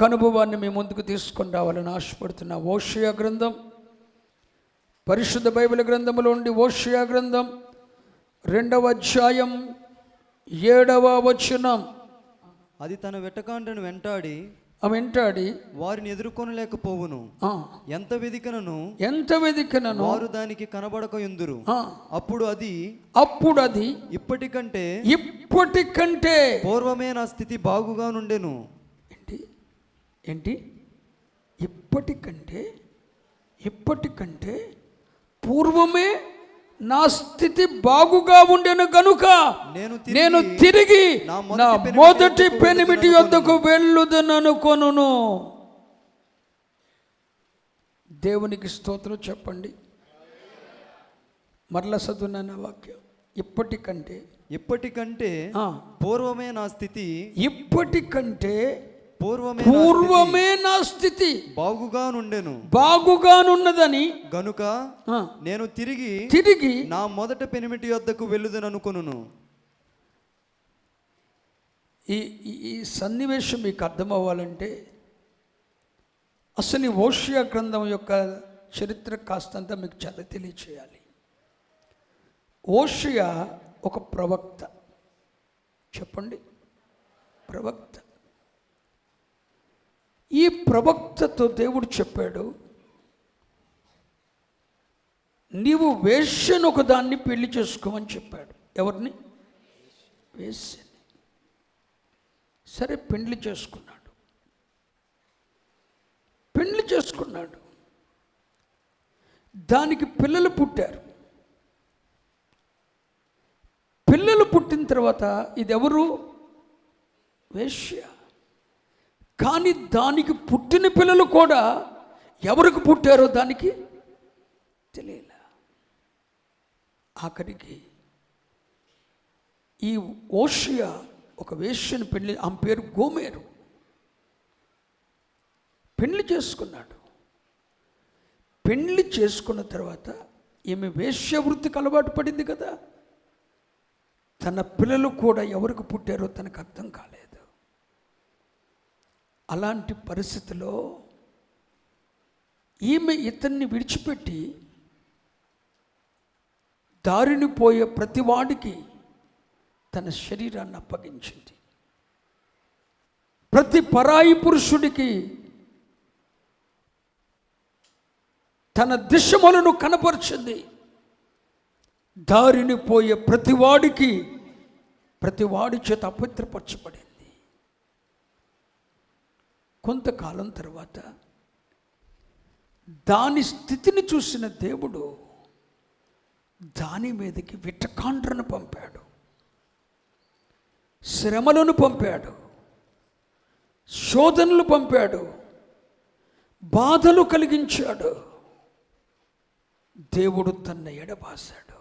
మరొక అనుభవాన్ని మీ ముందుకు తీసుకొని రావాలని ఆశపడుతున్నా ఓషియా గ్రంథం పరిశుద్ధ బైబిల్ గ్రంథములో ఉండి ఓషియా గ్రంథం రెండవ అధ్యాయం ఏడవ వచనం. అది తన వెటకాండను వెంటాడి ఆమె వెంటాడి వారిని ఎదుర్కొనలేకపోవును. ఆ, ఎంత వెదికనను? ఎంత వెదికినను? వారు దానికి కనబడక ఎందురు? ఆ, అప్పుడు అది అప్పుడు అది ఇప్పటికంటే ఇప్పటికంటే పూర్వమే నా స్థితి బాగుగా నుండెను. ఏంటి? ఇప్పటికంటే ఇప్పటికంటే పూర్వమే నా స్థితి బాగుగా ఉండెను గనుక నేను తిరిగి నేను తిరిగి నా మొదటి పెనిమిటి వద్దకు వెళ్ళుదననుకొనును. దేవునికి స్తోత్రం చెప్పండి. మరల చదువునన్న వాక్యం. ఇప్పటికంటే ఇప్పటికంటే పూర్వమే నా స్థితి ఇప్పటికంటే పూర్వమే నా పూర్వమే నా స్థితి. బాగుగా నుండెను. బాగుగానున్నదని. గనుక ఆ, నేను తిరిగి తిరిగి నా మొదట పెనిమిటి వద్దకు వెళ్ళుదననుకొనును ఈ ఈ- ఈ సన్నివేశం మీకు అర్థం అవ్వాలంటే అసలు ఈ ఓషియా గ్రంథం యొక్క చరిత్ర కాస్తంత మీకు చాలా తెలియచేయాలి. ఓషియా ఒక ప్రవక్త. చెప్పండి. ప్రవక్త. ఈ ప్రవక్తతో దేవుడు చెప్పాడు నీవు వేశ్యను ఒకదాన్ని పెళ్ళి చేసుకోమని చెప్పాడు. ఎవరిని? వేశ్యని. సరే పెండ్లి చేసుకున్నాడు. పెండ్లి చేసుకున్నాడు. దానికి పిల్లలు పుట్టారు. పిల్లలు పుట్టిన తర్వాత ఇది ఎవరు వేశ్య. కానీ దానికి పుట్టిన పిల్లలు కూడా ఎవరికి పుట్టారో దానికి తెలియలే. ఆఖరికి ఈ ఓషియా ఒక వేష్యను పెళ్ళి ఆమె పేరు గోమేరు. పెళ్ళి చేసుకున్నాడు. పెళ్ళి చేసుకున్న తర్వాత ఈమె వేశ్య వృత్తికి అలవాటు పడింది కదా. తన పిల్లలు కూడా ఎవరికి పుట్టారో తనకు అర్థం కాలేదు. అలాంటి పరిస్థితిలో ఈమె ఇతన్ని విడిచిపెట్టి దారిని పోయే ప్రతివాడికి తన శరీరాన్ని అప్పగించింది. ప్రతి పరాయి పురుషుడికి తన దిశములను కనపరిచింది. దారిని పోయే ప్రతివాడికి ప్రతివాడి చేత అపవిత్రపరచబడింది. కొంతకాలం తర్వాత దాని స్థితిని చూసిన దేవుడు దాని మీదకి విటకాండ్రను పంపాడు. శ్రమలను పంపాడు. శోధనలు పంపాడు. బాధలు కలిగించాడు. దేవుడు తన ఎడబాశాడు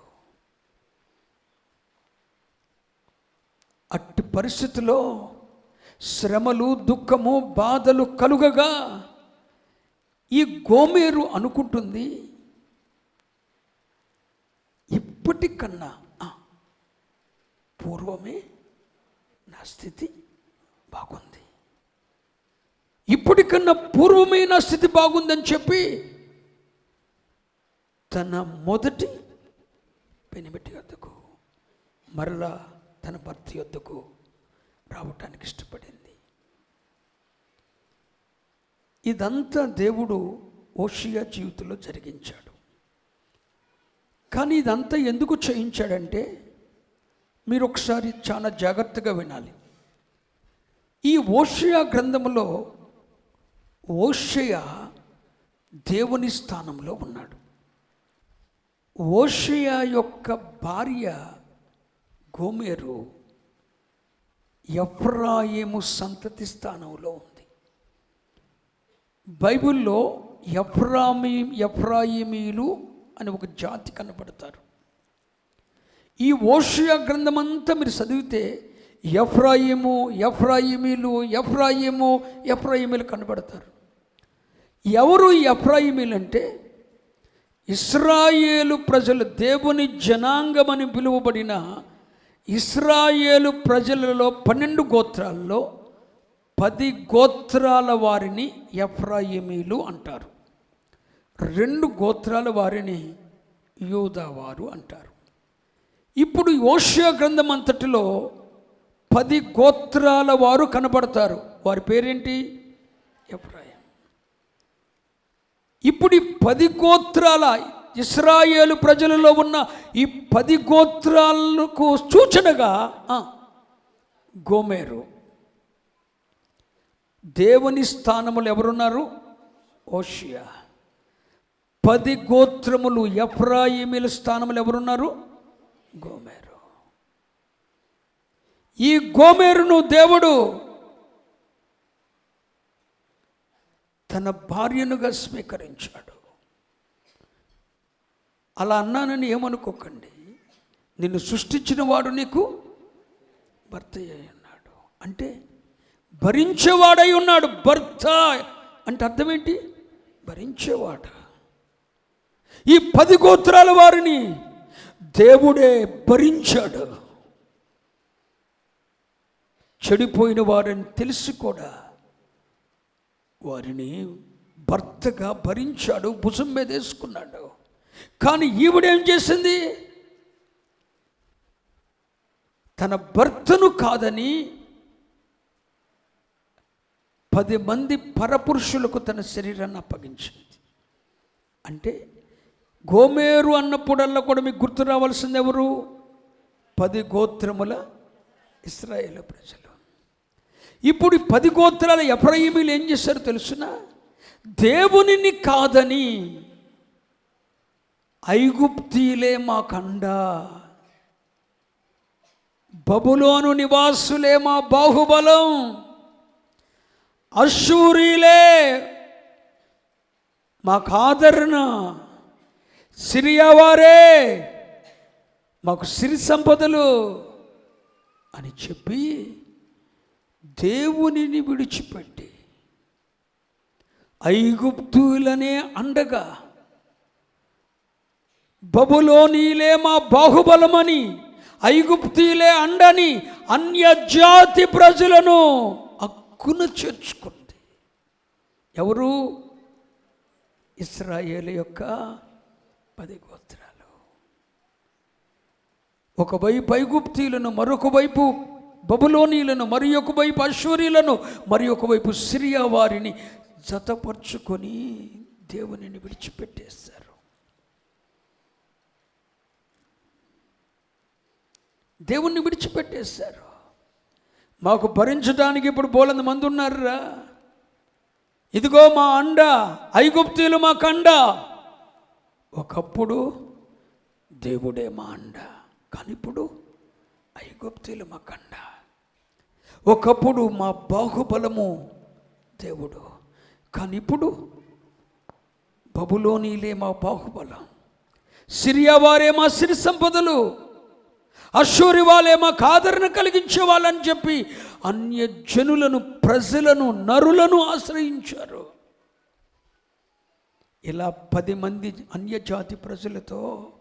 అట్టి పరిస్థితిలో శ్రమలు దుఃఖము బాధలు కలుగగా ఈ గోమేరు అనుకుంటుంది. ఇప్పటికన్నా పూర్వమే నా స్థితి బాగుంది. ఇప్పటికన్నా పూర్వమే నా స్థితి బాగుందని చెప్పి తన మొదటి పెనిమిటి వద్దకు మరలా తన భర్త వద్దకు రావటానికి ఇష్టపడింది. ఇదంతా దేవుడు ఓషియా జీవితంలో జరిగించాడు. కానీ ఇదంతా ఎందుకు చేయించాడంటే మీరు ఒకసారి చాలా జాగ్రత్తగా వినాలి. ఈ ఓషియా గ్రంథంలో ఓషియా దేవుని స్థానంలో ఉన్నాడు. ఓషియా యొక్క భార్య గోమేరు ఎఫ్రాయిము సంతతి స్థానంలో ఉంది. బైబిల్లో ఎఫ్రామి ఎఫ్రాయిమీలు అని ఒక జాతి కనబడతారు. ఈ ఓషియా గ్రంథమంతా మీరు చదివితే ఎఫ్రాయిము ఎఫ్రాయిమీలు ఎఫ్రాయిము ఎఫ్రాయిమీలు కనబడతారు. ఎవరు ఎఫ్రాయిమీలు అంటే? ఇస్రాయేలు ప్రజలు దేవుని జనాంగమని పిలువబడిన ఇస్రాయేలు ప్రజలలో పన్నెండు గోత్రాల్లో పది గోత్రాల వారిని ఎఫ్రాయిమీలు అంటారు. రెండు గోత్రాల వారిని యూదావారు అంటారు. ఇప్పుడు ఓషియా గ్రంథం అంతటిలో పది గోత్రాల వారు కనబడతారు. వారి పేరేంటి? ఎఫ్రాయిం. ఇప్పుడు ఈ పది గోత్రాల ఇస్రాయేలు ప్రజలలో ఉన్న ఈ పది గోత్రాలకు సూచనగా గోమేరు. దేవుని స్థానములు ఎవరున్నారు? ఓషియా పది గోత్రములు ఎఫ్రాయిమిల స్థానములు ఎవరున్నారు? గోమేరు. ఈ గోమేరును దేవుడు తన భార్యనుగా స్వీకరించాడు. అలా అన్నానని ఏమనుకోకండి. నిన్ను సృష్టించిన వాడు నీకు భర్త ఉన్నాడు అంటే భరించేవాడై ఉన్నాడు భర్త అంటే అర్థం ఏంటి భరించేవాడ. ఈ పది గోత్రాల వారిని దేవుడే భరించాడు. చెడిపోయిన వారిని తెలిసి కూడా. వారిని భర్తగా భరించాడు భుజం మీద వేసుకున్నాడు. కానీ ఈవిడేం చేసింది? తన భర్తను కాదని పది మంది పరపురుషులకు తన శరీరాన్ని అప్పగించింది. అంటే గోమేరు అన్నప్పుడల్లా కూడా మీకు గుర్తు రావాల్సింది ఎవరు? పది గోత్రముల ఇస్రాయేల్ ప్రజలు. ఇప్పుడు ఈ పది గోత్రాల ఎఫ్రయిమీలు ఏం చేశారు తెలుసునా? దేవునిని కాదని ఐగుప్తీలే మా కండ. బబులోను నివాసులే మా బాహుబలం. అశూరీలే మాకు ఆదరణ సిరియావారే మాకు సిరి సంపదలు అని చెప్పి దేవునిని విడిచిపెట్టి ఐగుప్తులనే అండగా బబులోనీలే మా బాహుబలమని ఐగుప్తీలే అండని అన్యజాతి ప్రజలను అక్కున చేర్చుకుంది. ఎవరు? ఇస్రాయేల్ యొక్క పది గోత్రాలు. ఒకవైపు ఐగుప్తీలను మరొక వైపు బబులోనీలను మరి ఒక వైపు అశ్వరీలను మరి ఒక వైపు సిరియా వారిని జతపరుచుకొని దేవునిని విడిచిపెట్టేస్తారు దేవుణ్ణి విడిచిపెట్టేశారు. మాకు భరించడానికి ఇప్పుడు బోలంది మంది ఉన్నారురా. ఇదిగో మా అండ ఐగుప్తీలు మా కండ. ఒకప్పుడు దేవుడే మా అండ కానీ ఇప్పుడు ఐగుప్తీలు మా కండ. ఒకప్పుడు మా బాహుబలము దేవుడు కానీ ఇప్పుడు బబులోనీలే మా బాహుబలం. సిరియా వారే మా సిరి సంపదలు. అశ్వరి వాళ్ళే మాకు ఆదరణ కలిగించే వాళ్ళని చెప్పి అన్య జనులను ప్రజలను నరులను ఆశ్రయించారు. ఇలా పది మంది అన్యజాతి ప్రజలతో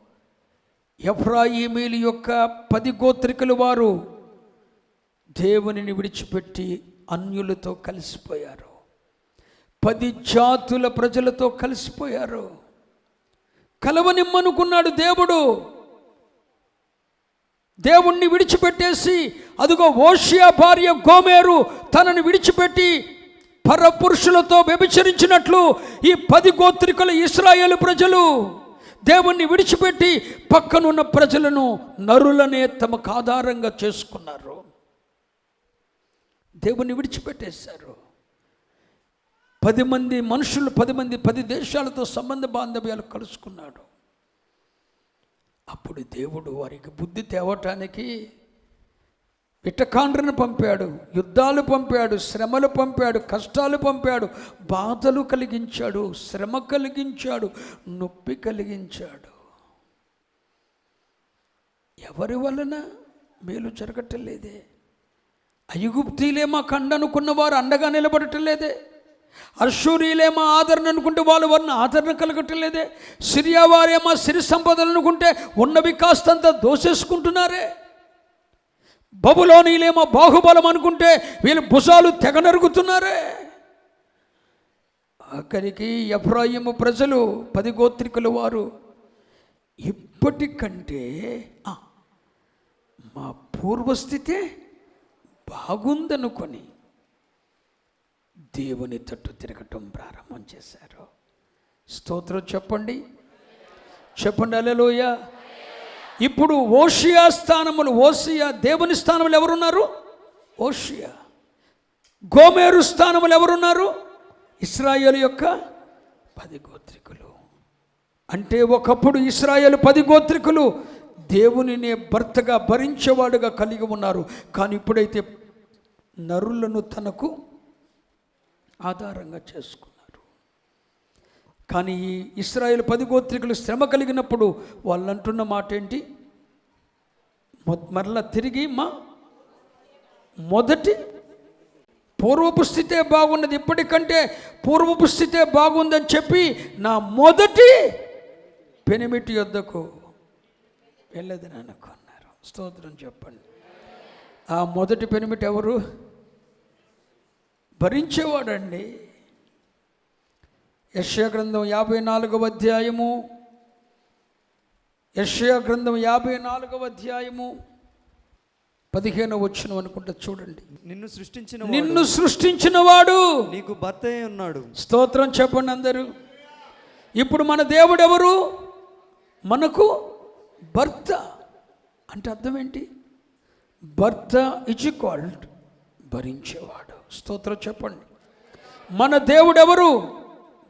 ఎఫ్రాయిమీలు యొక్క పది గోత్రికలు వారు దేవునిని విడిచిపెట్టి అన్యులతో కలిసిపోయారు. పది జాతుల ప్రజలతో కలిసిపోయారు. కలవనిమ్మనుకున్నాడు దేవుడు. దేవుణ్ణి విడిచిపెట్టేసి అదిగో ఓషియా భార్య గోమేరు తనని విడిచిపెట్టి పరపురుషులతో వ్యభిచరించినట్లు ఈ పది గోత్రికల ఇస్రాయేల్ ప్రజలు దేవుణ్ణి విడిచిపెట్టి పక్కనున్న ప్రజలను నరులనే తమకు ఆధారంగా చేసుకున్నారు. దేవుణ్ణి విడిచిపెట్టేశారు. పది మంది మనుషులు పది మంది పది దేశాలతో సంబంధ బాంధవ్యాలు కలుసుకున్నాడు. అప్పుడు దేవుడు వారికి బుద్ధి తేవటానికి విట్టకాండ్రను పంపాడు యుద్ధాలు పంపాడు శ్రమలు పంపాడు కష్టాలు పంపాడు బాధలు కలిగించాడు శ్రమ కలిగించాడు నొప్పి కలిగించాడు. ఎవరి వలన మేలు జరగటం లేదే? అయుగుప్తీలే మా కండనుకున్న వారు అండగా నిలబడటం లేదే? అర్షూరీలే ఆదరణ అనుకుంటే వాళ్ళు వారిని ఆదరణ కలగటం లేదే. సిరియా వారేమో సిరి సంపదలు అనుకుంటే ఉన్నవి కాస్తంత దోసేసుకుంటున్నారే. బబులోనీలేమో బాహుబలం అనుకుంటే వీళ్ళు భుజాలు తెగ నరుగుతున్నారే అక్కడికి ఎఫ్రాయిము ప్రజలు పది గోత్రికుల వారు ఇప్పటికంటే మా పూర్వస్థితే బాగుందనుకొని దేవుని తట్టు తిరగటం ప్రారంభం చేశారు. స్తోత్రం చెప్పండి. చెప్పండి అలలోయ ఇప్పుడు ఓషియా స్థానములు ఓషియా దేవుని స్థానములు ఎవరున్నారు? ఓషియా. గోమేరు స్థానములు ఎవరున్నారు? ఇస్రాయేల్ యొక్క పది గోత్రికులు. అంటే ఒకప్పుడు ఇస్రాయేల్ పది గోత్రికులు దేవునినే భర్తగా భరించేవాడుగా కలిగి ఉన్నారు. కానీ ఇప్పుడైతే నరులను తనకు ఆధారంగా చేసుకున్నారు. కానీ ఈ ఇస్రాయేల్ పది గోత్రికులు శ్రమ కలిగినప్పుడు వాళ్ళు అంటున్న మాట ఏంటి మొ- మరలా తిరిగి మా మొదటి పూర్వపు స్థితే బాగున్నది. ఇప్పటికంటే పూర్వపు స్థితే బాగుందని చెప్పి నా మొదటి పెనిమిటి యొద్దకు వెళ్ళదని అనుకున్నారు స్తోత్రం చెప్పండి. ఆ మొదటి పెనిమిటి ఎవరు? భరించేవాడండి. యశ్యా గ్రంథం యాభై నాలుగవ అధ్యాయము. యశ్యా గ్రంథం యాభై నాలుగవ అధ్యాయము. పదిహేను వచ్చిన అనుకుంటా చూడండి. నిన్ను సృష్టించిన నిన్ను సృష్టించిన వాడు నీకు భర్త ఉన్నాడు. స్తోత్రం చెప్పండి అందరూ. ఇప్పుడు మన దేవుడు ఎవరు మనకు భర్త. అంటే అర్థం ఏంటి? భర్త ఇజ్ కాల్డ్ భరించేవాడు. స్తోత్రం చెప్పండి. మన దేవుడెవరు?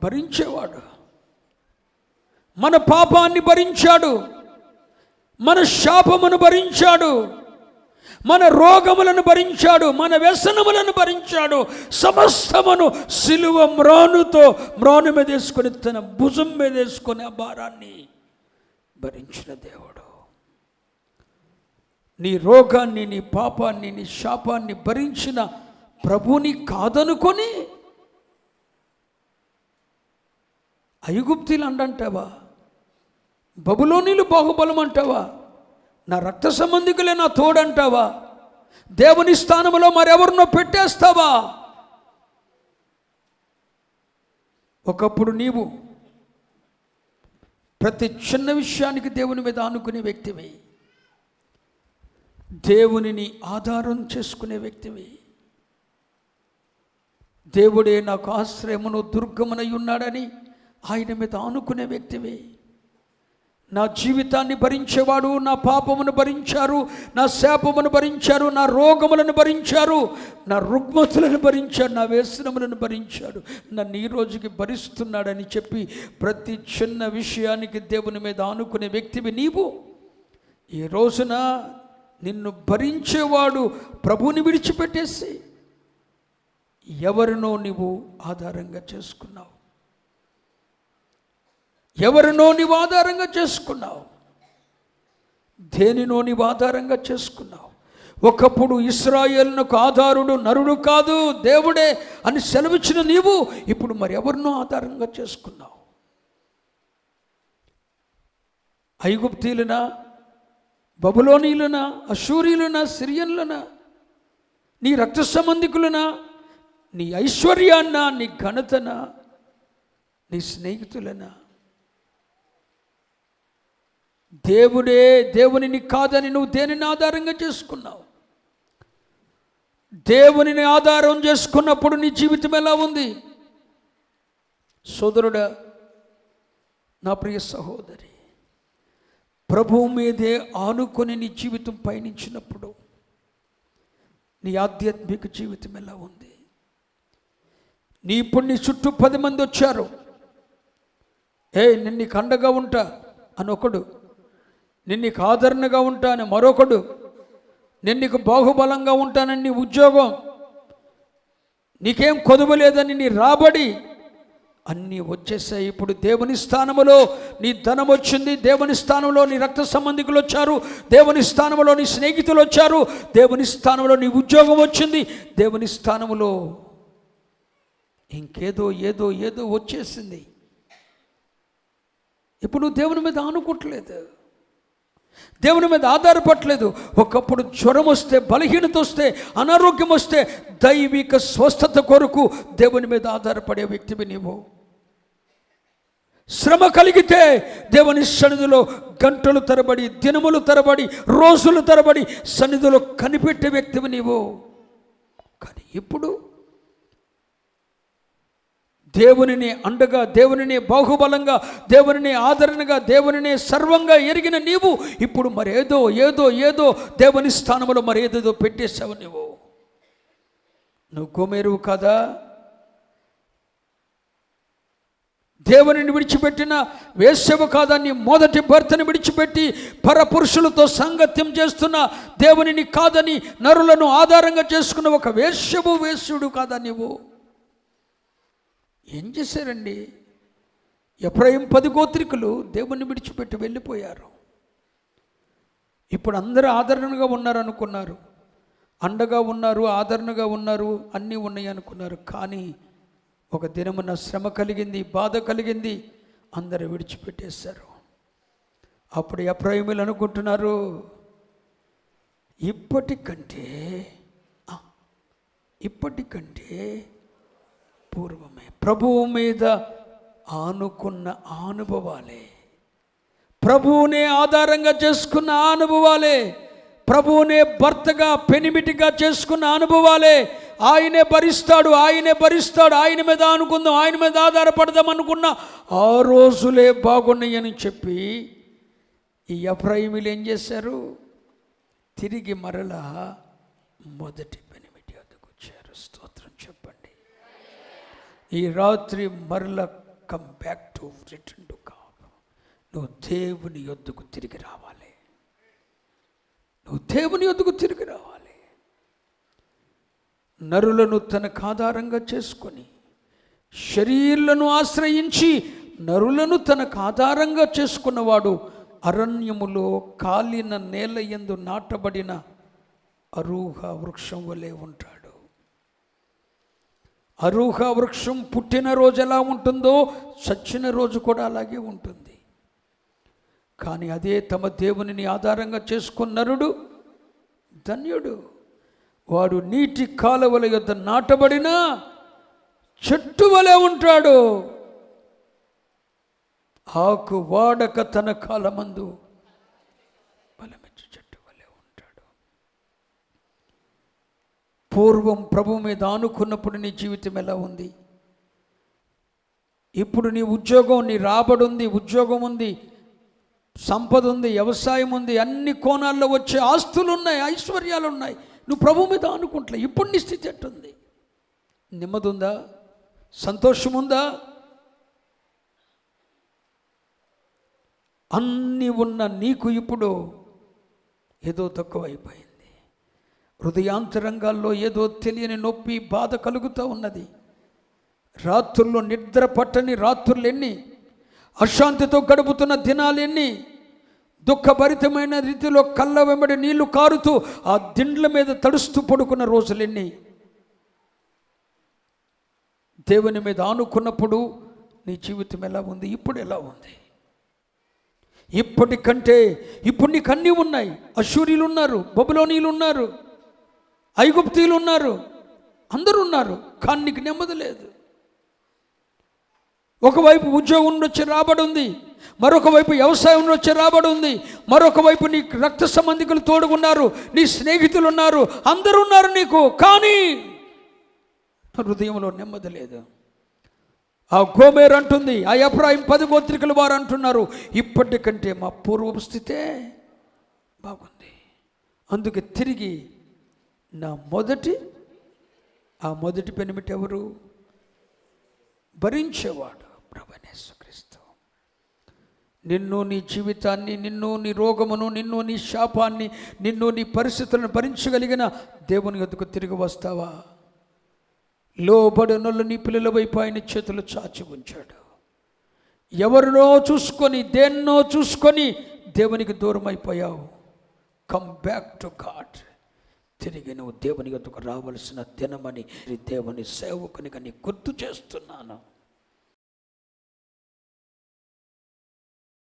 భరించేవాడు. మన పాపాన్ని భరించాడు. మన శాపమును భరించాడు. మన రోగములను భరించాడు. మన వ్యసనములను భరించాడు. సమస్తమును సిలువ మ్రానుతో మ్రాను మీద వేసుకొని తన భుజం మీద వేసుకొని ఆ భారాన్ని భరించిన దేవుడు. నీ రోగాన్ని నీ పాపాన్ని నీ శాపాన్ని భరించిన ప్రభుని కాదనుకొని ఐగుప్తిలు అండంటావా బబులోనిలు బాహుబలం అంటావా? నా రక్త సంబంధికులే నా తోడంటావా? దేవుని స్థానంలో మరెవరినో పెట్టేస్తావా? ఒకప్పుడు నీవు ప్రతి చిన్న విషయానికి దేవుని మీద ఆనుకునే వ్యక్తివి. దేవునిని ఆధారం చేసుకునే వ్యక్తివి. దేవుడే నాకు ఆశ్రయమును దుర్గమునై ఉన్నాడని ఆయన మీద ఆనుకునే వ్యక్తివి. నా జీవితాన్ని భరించేవాడు నా పాపమును భరించారు నా శాపమును భరించారు నా రోగములను భరించారు నా రుగ్మతులను భరించాడు నా వ్యసనములను భరించాడు. నన్ను ఈ రోజుకి భరిస్తున్నాడని చెప్పి ప్రతి చిన్న విషయానికి దేవుని మీద ఆనుకునే వ్యక్తివి నీవు. ఈ రోజున నిన్ను భరించేవాడు ప్రభుని విడిచిపెట్టేసి ఎవరినో నీవు ఆధారంగా చేసుకున్నావు? ఎవరినో నీవు ఆధారంగా చేసుకున్నావు? దేనినో నీవు ఆధారంగా చేసుకున్నావు? ఒకప్పుడు ఇస్రాయేల్నకు ఆధారుడు నరుడు కాదు దేవుడే అని సెలవిచ్చిన నీవు ఇప్పుడు మరి ఎవరినో ఆధారంగా చేసుకున్నావు? ఐగుప్తీలనా బబులోనీలనా అశూరీలనా సిరియన్లనా నీ రక్త సంబంధికులనా నీ ఐశ్వర్యాన్న నీ ఘనతన నీ స్నేహితులన? దేవుడే దేవునిని కాదని నువ్వు దేనిని ఆధారంగా చేసుకున్నావు? దేవునిని ఆధారం చేసుకున్నప్పుడు నీ జీవితం ఎలా ఉంది? సోదరుడా నా ప్రియ సహోదరి ప్రభువు మీదే ఆనుకొని నీ జీవితం పయనించినప్పుడు నీ ఆధ్యాత్మిక జీవితం ఎలా ఉంది? నీ ఇప్పుడు నీ చుట్టూ పది మంది వచ్చారు. ఏ నిన్ను కండగా ఉంటా అని ఒకడు నిన్ను ఆదరణగా ఉంటా అని మరొకడు నేను నీకు బాహుబలంగా ఉంటానని నీ ఉద్యోగం నీకేం కొదువు లేదని నీ రాబడి అన్నీ వచ్చేసాయి. ఇప్పుడు దేవుని స్థానములో నీ ధనం వచ్చింది దేవుని స్థానంలో నీ రక్త సంబంధికులు వచ్చారు దేవుని స్థానంలో నీ స్నేహితులు వచ్చారు దేవుని స్థానంలో నీ ఉద్యోగం వచ్చింది దేవుని స్థానములో ఇంకేదో ఏదో ఏదో వచ్చేసింది. ఇప్పుడు నువ్వు దేవుని మీద ఆనుకోవట్లేదు. దేవుని మీద ఆధారపడలేదు ఒకప్పుడు జ్వరం వస్తే బలహీనత వస్తే అనారోగ్యం వస్తే దైవిక స్వస్థత కొరకు దేవుని మీద ఆధారపడే వ్యక్తివి నీవు. శ్రమ కలిగితే దేవుని సన్నిధిలో గంటలు తరబడి దినములు తరబడి రోజులు తరబడి సన్నిధిలో కనిపెట్టే వ్యక్తివి నీవు. కానీ ఇప్పుడు దేవునిని అండగా దేవునిని బాహుబలంగా దేవునిని ఆదరణగా దేవునిని సర్వంగా ఎరిగిన నీవు ఇప్పుడు మరేదో ఏదో ఏదో దేవుని స్థానంలో మరేదేదో పెట్టేశావు నువ్వు నువ్వు కోమేరువు కదా? దేవునిని విడిచిపెట్టిన వేశ్యవు కాదా? నీ మొదటి భర్తని విడిచిపెట్టి పరపురుషులతో సంగత్యం చేస్తున్న దేవునిని కాదని నరులను ఆధారంగా చేసుకున్న ఒక వేశ్యవు వేశ్యుడు కాదా నీవు? ఏం చేశారండి? ఎప్పుడైం పది గోత్రికులు దేవుణ్ణి విడిచిపెట్టి వెళ్ళిపోయారు. ఇప్పుడు అందరూ ఆదరణగా ఉన్నారు అనుకున్నారు అండగా ఉన్నారు ఆదరణగా ఉన్నారు అన్నీ ఉన్నాయి అనుకున్నారు కానీ ఒక దినమున శ్రమ కలిగింది బాధ కలిగింది అందరూ విడిచిపెట్టేశారు. అప్పుడు ఎప్రాయిములు అనుకుంటున్నారు ఇప్పటికంటే ఇప్పటికంటే పూర్వమే. ప్రభువు మీద ఆనుకున్న అనుభవాలే. ప్రభువునే ఆధారంగా చేసుకున్న అనుభవాలే. ప్రభువునే భర్తగా పెనిమిటిగా చేసుకున్న అనుభవాలే. ఆయనే భరిస్తాడు ఆయనే భరిస్తాడు ఆయన మీద అనుకుందాం ఆయన మీద ఆధారపడదాం అనుకున్న ఆ రోజులే బాగున్నాయని చెప్పి ఈ ఎఫ్రాయిములు ఏం చేశారు? తిరిగి మరలా మొదటి పెనిమిటి వద్దకు వచ్చారు స్తోత్రం చెప్పండి. ఈ రాత్రి మరల come back to return to God నువ్వు దేవుని యొద్దకు తిరిగి రావాలి. నువ్వు దేవుని యొద్దకు తిరిగి రావాలి. నరులను తనకు ఆధారంగా చేసుకొని శరీరులను ఆశ్రయించి నరులను తనకు ఆధారంగా చేసుకున్నవాడు అరణ్యములో కాలిన నేల యందు నాటబడిన అరూహ వృక్షం వలె ఉంటాడు. అరూహ వృక్షం పుట్టిన రోజు ఎలా ఉంటుందో చచ్చిన రోజు కూడా అలాగే ఉంటుంది. కానీ అదే తమ దేవునిని ఆధారంగా చేసుకున్న నరుడు ధన్యుడు. వాడు నీటి కాలువల యొద్ద నాటబడిన చెట్టు వలె ఉంటాడు. ఆకు వాడక తన కాలమందు బలమే చెట్టు వలె ఉంటాడు పూర్వం ప్రభు మీద ఆనుకున్నప్పుడు నీ జీవితం ఎలా ఉంది? ఇప్పుడు నీ ఉద్యోగం నీ రాబడి ఉంది ఉద్యోగం ఉంది సంపద ఉంది వ్యవసాయం ఉంది అన్ని కోణాల్లో వచ్చే ఆస్తులు ఉన్నాయి ఐశ్వర్యాలు ఉన్నాయి నువ్వు ప్రభు మీద ఆనుకుంటలే. ఇప్పుడు నీ స్థితి ఎట్టుంది? నెమ్మదుందా? సంతోషం ఉందా అన్నీ ఉన్న నీకు ఇప్పుడు ఏదో తక్కువ అయిపోయింది హృదయాంతరంగాల్లో ఏదో తెలియని నొప్పి బాధ కలుగుతూ ఉన్నది. రాత్రుల్లో నిద్ర పట్టని రాత్రులు ఎన్ని అశాంతితో గడుపుతున్న దినాలు ఎన్ని దుఃఖభరితమైన రీతిలో కళ్ళ వెంబడి నీళ్ళు కారుతూ ఆ దిండ్ల మీద తడుస్తూ పడుకున్న రోజులెన్ని. దేవుని మీద ఆనుకున్నప్పుడు నీ జీవితం ఎలా ఉంది? ఇప్పుడు ఎలా ఉంది? ఇప్పటికంటే ఇప్పుడు నీకు అన్నీ ఉన్నాయి. అశూరీలు ఉన్నారు బబులోనీలు ఉన్నారు. ఐగుప్తీలు ఉన్నారు అందరూ ఉన్నారు కానీ నీకు నెమ్మది లేదు. ఒకవైపు ఉద్యోగం వచ్చి రాబడి ఉంది మరొక వైపు వ్యవసాయం వచ్చి రాబడి ఉంది మరొక వైపు నీ రక్త సంబంధికులు తోడుకున్నారు నీ స్నేహితులు ఉన్నారు అందరూ ఉన్నారు నీకు కానీ హృదయంలో నెమ్మది లేదు. ఆ గోమేరు అంటుంది ఆ అభిప్రాయం పది గోత్రికలు వారు అంటున్నారు ఇప్పటికంటే మా పూర్వపు స్థితే బాగుంది. అందుకే తిరిగి నా మొదటి ఆ మొదటి పెనిమిటి ఎవరు? భరించేవాడు ప్రభనేశ్వక్రీస్తు నిన్ను నీ జీవితాన్ని నిన్ను నీ రోగమును నిన్ను నీ శాపాన్ని నిన్ను నీ పరిస్థితులను భరించగలిగిన దేవుని వద్దకు తిరిగి వస్తావా? లోబడినోళ్ళు నీ పిల్లల వైపు ఆయన చేతులు చాచి ఉంచాడు. ఎవరినో చూసుకొని దేన్నో చూసుకొని దేవునికి దూరం అయిపోయావు కమ్ బ్యాక్ టు గాడ్ తిరిగి నువ్వు దేవుని యొక్కకు రావలసిన దినమని దేవుని సేవకునిగా నీ గుర్తు చేస్తున్నాను.